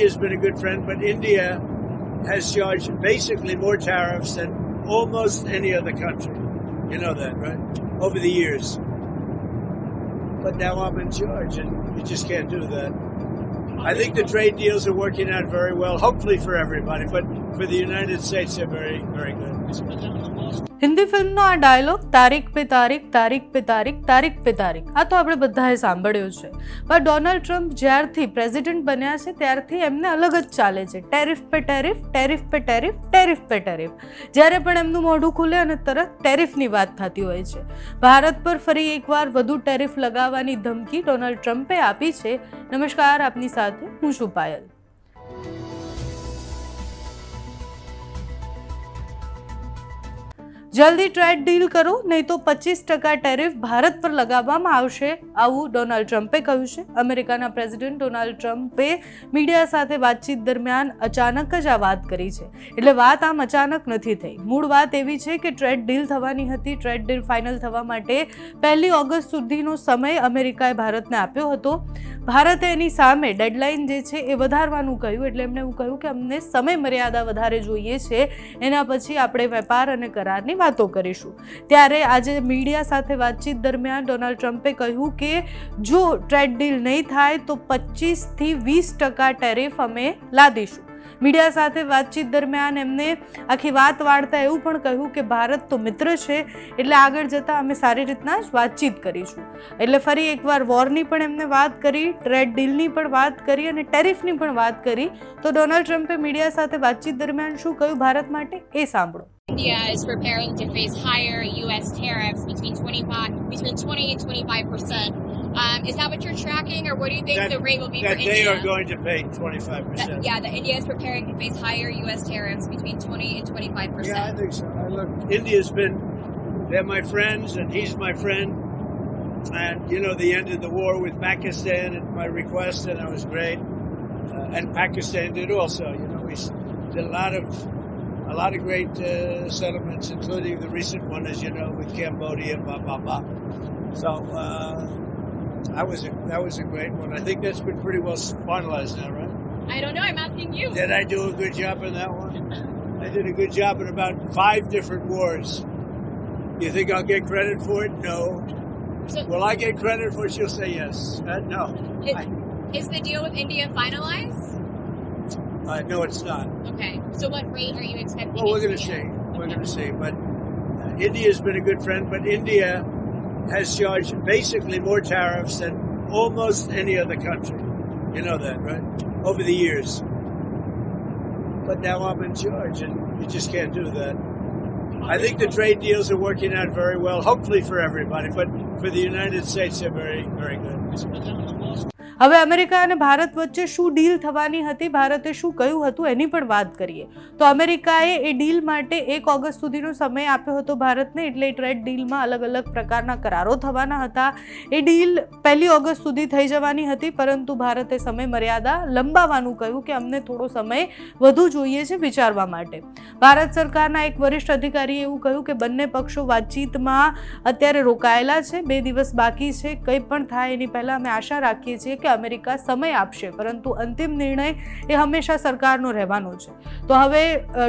India's been a good friend, but India has charged basically more tariffs than almost any other country. You know that, right? Over the years. But now I'm in charge, and you just can't do that. I think the trade deals are working out very well, hopefully for everybody, but for the United States, they're very, very good. Hindi ફિલ્મનો આ dialog તારીખ pay તારીખ તારીખ pay તારીખ તારીખ pay તારીખ. આ તો આપણે બધાએ સાંભળ્યું છે. પણ ડોનાલ્ડ ટ્રમ્પ જ્યારથી પ્રેસિડેન્ટ બન્યા છે, ત્યારથી એમને અલગ જ ચાલે છે. Tariff pay tariff tariff pay tariff tariff pay tariff. જ્યારે પણ એમનું મોઢું ખુલે અને તરત ટેરિફની વાત થતી હોય છે. ભારત પર ફરી એકવાર વધુ ટેરિફ લગાવવાની ધમકી ડોનાલ્ડ ટ્રમ્પે આપી છે. નમસ્કાર, આપની સાથે હું છું પાયલ. જલ્દી ટ્રેડ ડીલ કરો, નહીં તો પચીસ ટકા ટેરિફ ભારત પર લગાવવામાં આવશે. આવું ડોનાલ્ડ ટ્રમ્પે કહ્યું છે. અમેરિકાના પ્રેસિડેન્ટ ડોનાલ્ડ ટ્રમ્પે મીડિયા સાથે વાતચીત દરમિયાન અચાનક જ આ વાત કરી છે. એટલે વાત આમ અચાનક નથી થઈ. મૂળ વાત એવી છે કે ટ્રેડ ડીલ થવાની હતી. ટ્રેડ ડીલ ફાઇનલ થવા માટે પહેલી ઓગસ્ટ સુધીનો સમય અમેરિકાએ ભારતને આપ્યો હતો. ભારતે એની સામે ડેડલાઇન જે છે એ વધારવાનું કહ્યું. એટલે એમણે એવું કહ્યું કે અમને સમય મર્યાદા વધારે જોઈએ છે. એના પછી આપણે વેપાર અને કરારની વાતો કરીશું. ત્યારે આજે મીડિયા સાથે વાતચીત દરમિયાન ડોનાલ્ડ ટ્રમ્પે કહ્યું કે, જો ટ્રેડ ડીલ નહીં થાય તો પચીસથી વીસ ટકા ટેરિફ અમે લાદીશું. મીડિયા સાથે વાતચીત દરમિયાન એમને આખી વાત વાળતા એવું પણ કહ્યું કે, ભારત તો મિત્ર છે, એટલે આગળ જતાં અમે સારી રીતના જ વાતચીત કરીશું. એટલે ફરી એકવાર વોરની પણ એમને વાત કરી, ટ્રેડ ડીલની પણ વાત કરી અને ટેરિફની પણ વાત કરી. તો ડોનાલ્ડ ટ્રમ્પે મીડિયા સાથે વાતચીત દરમિયાન શું કહ્યું? ભારત માટે એ સાંભળો. India is preparing to face higher U.S. tariffs between 25, between 20 and 25 percent. Um, is that what you're tracking, or what do you think That- the rate will be that for they are going to pay 25%. Yeah, that India is preparing to face higher U.S. tariffs between 20 and 25 percent. Yeah, I think so. I look, India's been, they're my friends, and he's my friend. And, you know, they ended the war with Pakistan at my request, and that was great. Uh, and Pakistan did also. You know, we did a lot of, a lot of great uh, settlements, including the recent one, as you know, with Cambodia, and blah, blah, blah. So, uh, that was a, that was a great one. I think that's been pretty well finalized now, right? I don't know. I'm asking you. Did I do a good job in that one? I did a good job in about five different wars. You think I'll get credit for it? No. So Will I get credit for it? She'll say yes. Uh, no. is, is the deal with India finalized? Uh, no, it's not. Okay. So what rate are you expecting? Well, we're going to see. at? We're going to see. But uh, India's been a good friend, but India has charged basically more tariffs than almost any other country. You know that, right? Over the years. But now I'm in charge, and you just can't do that. I think the trade deals are working out very well, hopefully for everybody, but for the United States, they're very, very good. હવે America અને ભારત વચ્ચે શું deal થવાની હતી? ભારતે શું કહ્યું હતું? એની પણ વાત કરીએ. તો અમેરિકાએ એ ડીલ માટે એક ઓગસ્ટ સુધીનો સમય આપ્યો હતો ભારતને, એટલે ટ્રેડ ડીલમાં અલગ અલગ પ્રકારના કરારો થવાના હતા. એ ડીલ પહેલી ઓગસ્ટ સુધી થઈ જવાની હતી, પરંતુ ભારતે સમય મર્યાદા લંબાવવાનું કહ્યું કે અમને થોડો સમય વધુ જોઈએ છે વિચારવા માટે. ભારત સરકારના એક વરિષ્ઠ અધિકારીએ એવું કહ્યું કે બંને પક્ષો વાતચીતમાં અત્યારે રોકાયેલા છે, બે દિવસ બાકી છે, કંઈ પણ થાય એની પહેલાં અમે આશા રાખીએ છીએ કે અમેરિકા સમય આપશે, પરંતુ અંતિમ નિર્ણય એ હંમેશા સરકારનો રહેવાનો છે. તો હવે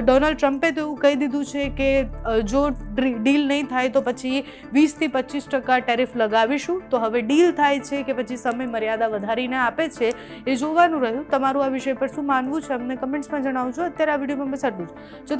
ડોનાલ્ડ ટ્રમ્પે તો એવું કહી દીધું છે કે જો ડીલ નહીં થાય તો પછી વીસથી પચીસ ટકા ટેરિફ લગાવીશું. તો હવે ડીલ થાય છે કે પછી સમય મર્યાદા વધારીને આપે છે એ જોવાનું રહ્યું. તમારું આ વિષય પર શું માનવું છે, અમને કમેન્ટ્સમાં જણાવજો. અત્યારે આ વિડીયોમાં બસ આટલું જ